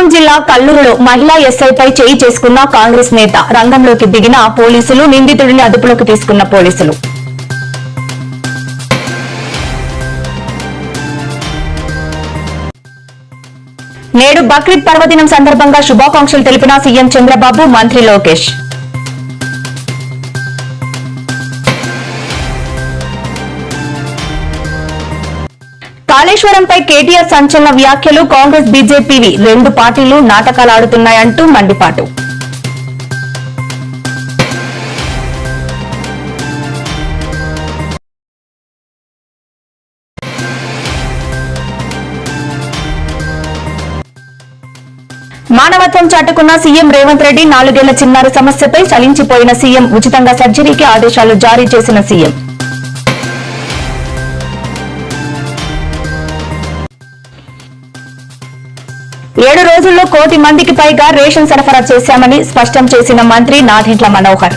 ఖమ్మం జిల్లా కల్లూరులో మహిళా ఎస్ఐపై చేయి చేసుకున్న కాంగ్రెస్ నేత. రంగంలోకి దిగిన పోలీసులు నిందితుడిని అదుపులోకి తీసుకున్న పోలీసులు. నేడు బక్రీద్ పర్వదినం సందర్భంగా శుభాకాంక్షలు తెలిపిన సీఎం చంద్రబాబు మంత్రి లోకేష్. కాళేశ్వరంపై కేటీఆర్ సంచలన వ్యాఖ్యలు కాంగ్రెస్ బీజేపీవి రెండు పార్టీలు నాటకాలు ఆడుతున్నాయంటూ మండిపాటు. మానవత్వం చాటుకున్న సీఎం రేవంత్ రెడ్డి నాలుగేళ్ళ చిన్నారి సమస్యపై చలించిపోయిన సీఎం ఉచితంగా సర్జరీకి ఆదేశాలు జారీ చేసిన సీఎం. ఏడు రోజుల్లో కోటి మందికి పైగా రేషన్ సరఫరా చేశామని స్పష్టం చేసిన మంత్రి నాదెండ్ల మనోహర్.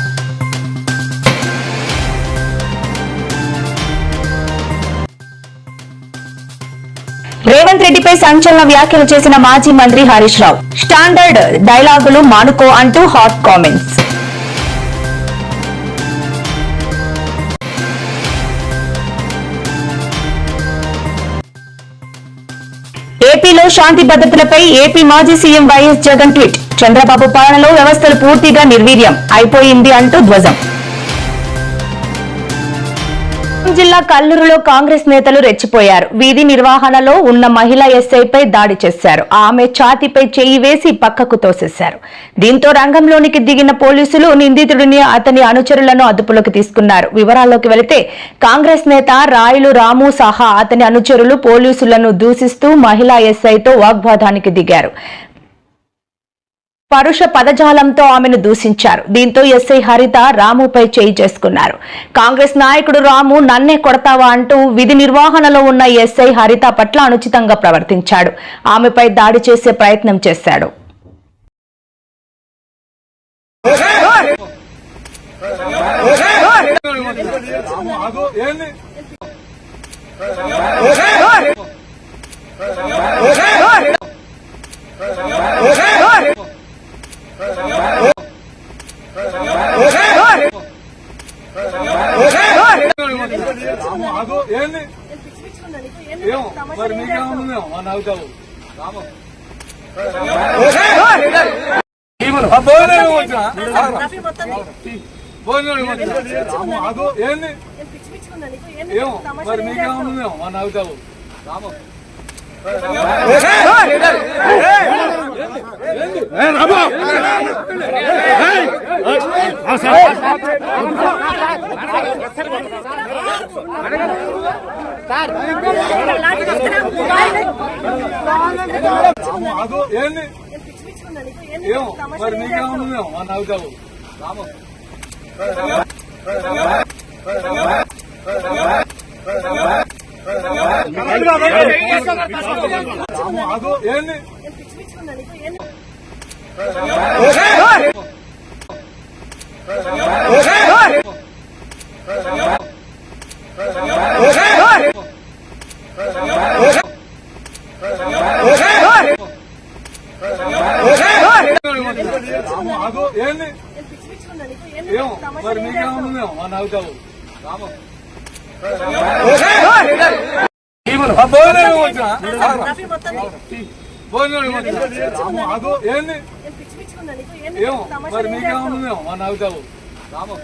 రేవంత్ రెడ్డిపై సంచలన వ్యాఖ్యలు చేసిన మాజీ మంత్రి హరీష్ రావు. స్టాండర్డ్ డైలాగులు మానుకో అంటూ హాట్ కామెంట్స్. ఏపీలో శాంతి భద్రతలపై ఏపీ మాజీ CM YS Jagan tweet. Chandrababu పాలనలో వ్యవస్థలు పూర్తిగా నిర్వీర్యం. అయిపోయింది అంటూ ధ్వజం. జిల్లా కల్లూరులో కాంగ్రెస్ నేతలు రెచ్చిపోయారు. వీధి నిర్వహణలో ఉన్న మహిళా ఎస్ఐపై దాడి చేశారు. ఆమె ఛాతీపై చేయి వేసి పక్కకు తోసేశారు. దీంతో రంగంలోనికి దిగిన పోలీసులు నిందితుడిని అతని అనుచరులను అదుపులోకి తీసుకున్నారు. వివరాల్లోకి వెళితే కాంగ్రెస్ నేత రాయులు రాము సహా అతని అనుచరులు పోలీసులను దూషిస్తూ మహిళా ఎస్ఐతో వాగ్వాదానికి దిగారు. పరుష పదజాలంతో ఆమెను దూషించారు. దీంతో ఎస్ఐ హరిత రాముపై చేయి చేసుకున్నారు. కాంగ్రెస్ నాయకుడు రాము నన్నే కొడతావా అంటూ విధి నిర్వహణలో ఉన్న ఎస్ఐ హరిత పట్ల అనుచితంగా ప్రవర్తించాడు. ఆమెపై దాడి చేసే ప్రయత్నం చేశాడు. ఏంది ఏమో మరి మీకేమన్నా మా నవ్వుతావు రామ భోజనం భోజనం ఏంది ఏమో మరి మీకేమన్నా మా నవ్వుతావు రామ ఏంది? ఏమో మరి మీకేమన్నా మా నవ్వుతావు రామ. రామ. ఆగు ఏంది రామ ఆగు ఏంది ఏమో మరి మీకేమన్నా మా నవ్వుతావు రామ భోజనం వచ్చిన భోజనం వచ్చిన రామ ఆగు ఏంది ఏమో మరి మీకేమో మా నవ్వుతావు రామో.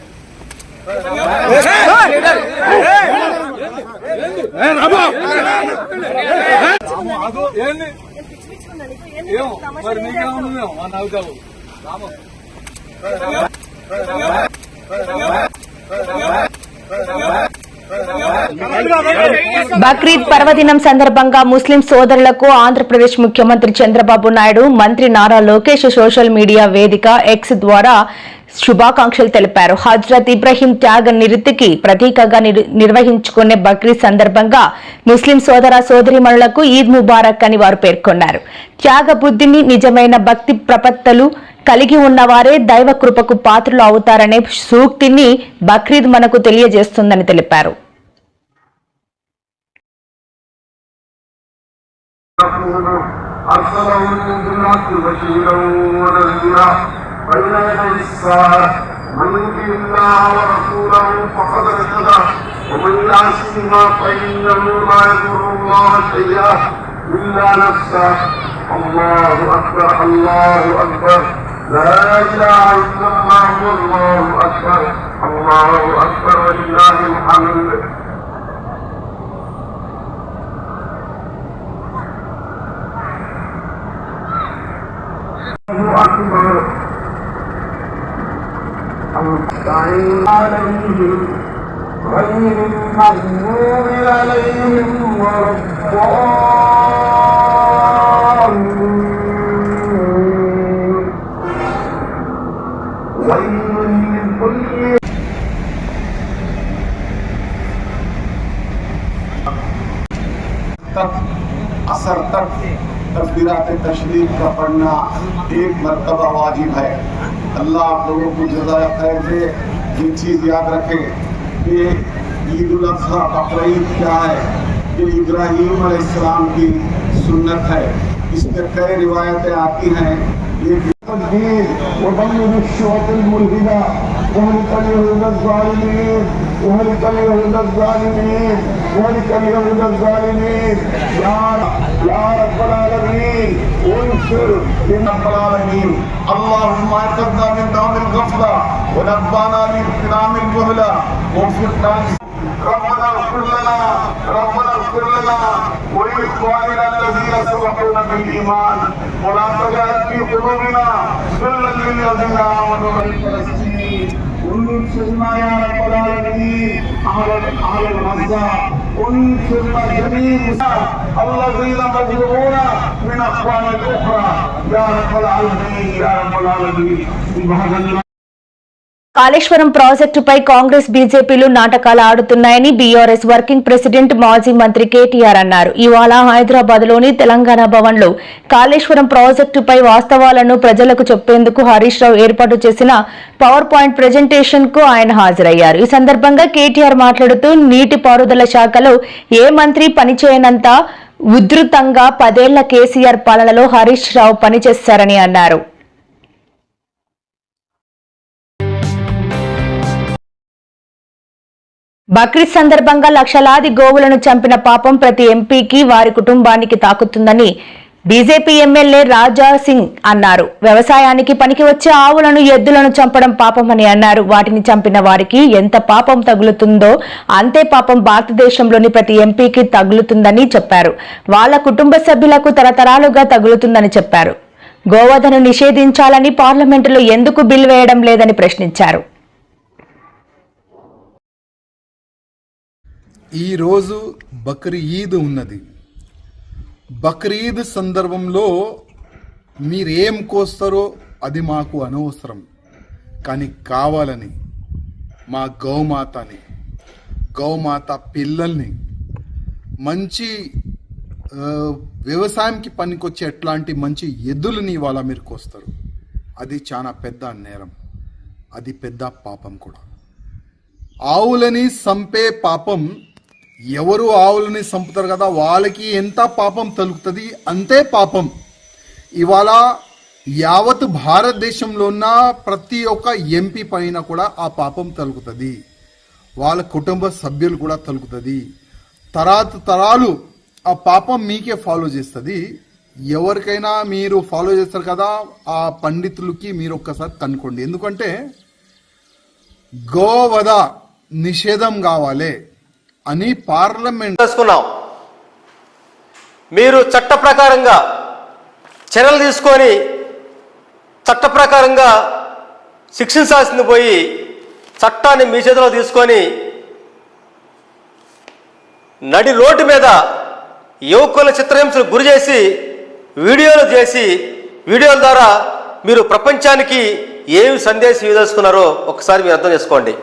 ఏమో మరి మీకేమో మా నవ్వుతావు రామో బక్రీద్ పర్వదినం సందర్భంగా ముస్లిం సోదరులకు ఆంధ్రప్రదేశ్ ముఖ్యమంత్రి చంద్రబాబు నాయుడు మంత్రి నారా లోకేష్ సోషల్ మీడియా వేదిక ఎక్స్ ద్వారా శుభాకాంక్షలు తెలిపారు. హజ్రత్ ఇబ్రహీం త్యాగ నిరుతికి ప్రతీకగా నిర్వహించుకునే బక్రీద్ సందర్భంగా ముస్లిం సోదర సోదరిమణులకు ఈద్ ముబారక్ అని వారు పేర్కొన్నారు. త్యాగ బుద్ధిని నిజమైన భక్తి ప్రపత్తలు కలిగి ఉన్నవారే దైవ కృపకు పాత్రలు అవుతారనే సూక్తిని బక్రీద్ మనకు తెలియజేస్తుందని తెలిపారు أرسله بالحق بشيرا ونذيرا بين يدي الساعة من يطع الله ورسوله فقد رشد ومن يعصهما فإنه لا يضر الله شيئا إلا نفسه الله أكبر الله أكبر لا إله إلا الله والله أكبر الله أكبر ولله الحمد. الله أكبر. المستعين عليهم غير المغضوب عليهم ولا الضالين. तक असर तक तकबीरात तशरीफ़ का पढ़ना एक मरतबा वाजिब है। अल्लाह आप लोगों को जजा खैर दे ये चीज़ याद रखें कि ईद उल अजहा बकरीद क्या है? ये इब्राहिम अलैहिस्सलाम की सुन्नत है। इसमें कई रिवायतें आती हैं ये الدين وبين الشوط الملهدة وهلك اليهود الظالمين وهلك اليهود الظالمين وهلك اليهود الظالمين يا يا رب العالمين انصر رب العالمين اللهم اعتقنا من دام الغفلة ونبانا من اغتنام المهلة وفقنا ربنا اغفر لنا ربنا اغفر لنا ولإخواننا الذين سبقونا بالإيمان ولا تجعل في قلوبنا غلا للذين آمنوا من فلسطين انصرنا يا رب العالمين على على الغزة انصرنا جميعا الذين مظلومون من أخوان الأخرى يا رب العالمين يا رب العالمين سبحان الله కాళేశ్వరం ప్రాజెక్టుపై కాంగ్రెస్ బీజేపీలు నాటకాలు ఆడుతున్నాయని బీఆర్ఎస్ వర్కింగ్ ప్రెసిడెంట్ మాజీ మంత్రి కేటీఆర్ అన్నారు. ఇవాళ హైదరాబాద్లోని తెలంగాణ భవన్లో కాళేశ్వరం ప్రాజెక్టుపై వాస్తవాలను ప్రజలకు చెప్పేందుకు హరీష్ రావు ఏర్పాటు చేసిన పవర్ పాయింట్ ప్రెజెంటేషన్కు ఆయన హాజరయ్యారు. ఈ సందర్భంగా కేటీఆర్ మాట్లాడుతూ నీటిపారుదల శాఖలో ఏ మంత్రి పనిచేయనంత ఉధృతంగా పదేళ్ళ కేసీఆర్ పాలనలో హరీష్ రావు పనిచేశారని అన్నారు. బక్రీద్ సందర్భంగా లక్షలాది గోవులను చంపిన పాపం ప్రతి ఎంపీకి వారి కుటుంబానికి తాకుతుందని బీజేపీ ఎమ్మెల్యే రాజా సింగ్ అన్నారు. వ్యవసాయానికి పనికి వచ్చే ఆవులను ఎద్దులను చంపడం పాపమని అన్నారు. వాటిని చంపిన వారికి ఎంత పాపం తగులుతుందో అంతే పాపం భారతదేశంలోని ప్రతి ఎంపీకి తగులుతుందని చెప్పారు. వాళ్ళ కుటుంబ సభ్యులకు తరతరాలుగా తగులుతుందని చెప్పారు. గోవధను నిషేధించాలని పార్లమెంటులో ఎందుకు బిల్ వేయడం లేదని ప్రశ్నించారు. ఈరోజు బక్రీద్ ఉన్నది. బక్రీద్ సందర్భంలో మీరేం కోస్తారో అది మాకు అనవసరం. కానీ కావాలని మా గౌమాతని గౌమాత పిల్లల్ని మంచి వ్యవసాయంకి పనికొచ్చే ఎట్లాంటి మంచి ఎద్దులని ఇవాళ మీరు కోస్తారు. అది చాలా పెద్ద నేరం అది పెద్ద పాపం కూడా. ఆవులని సంపే పాపం ఎవరు ఆవులని చంపుతారు కదా వాళ్ళకి ఎంత పాపం తలుగుతుంది అంతే పాపం. ఇవాళ యావత్ భారతదేశంలో ఉన్న ప్రతి ఒక్క ఎంపీ పైన కూడా ఆ పాపం తలుగుతుంది వాళ్ళ కుటుంబ సభ్యులు కూడా తలుగుతుంది తరాత తరాలు ఆ పాపం మీకే ఫాలో చేస్తుంది. ఎవరికైనా మీరు ఫాలో చేస్తారు కదా ఆ పండితులకి మీరు ఒక్కసారి కనుక్కోండి. ఎందుకంటే గోవధ నిషేధం కావాలి. అని పార్లమెంట్ చేసుకున్నాం. మీరు చట్ట ప్రకారంగా చర్యలు తీసుకొని చట్ట ప్రకారంగా శిక్షించాల్సింది పోయి చట్టాన్ని మీ చేతిలో తీసుకొని నడి రోడ్డు మీద యువకుల చిత్రహింసలు గురి చేసి వీడియోలు చేసి వీడియోల ద్వారా మీరు ప్రపంచానికి ఏమి సందేశం ఇదలుచుకున్నారో ఒకసారి మీరు అర్థం చేసుకోండి.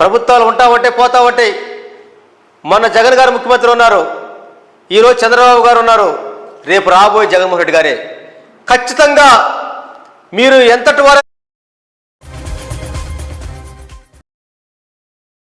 ప్రభుత్వాలు ఉంటావంటే పోతావంటే మొన్న జగన్ గారు ముఖ్యమంత్రి ఉన్నారు. ఈరోజు చంద్రబాబు గారు ఉన్నారు. రేపు రాబోయే జగన్మోహన్ రెడ్డి గారే. ఖచ్చితంగా మీరు ఎంతటి వారు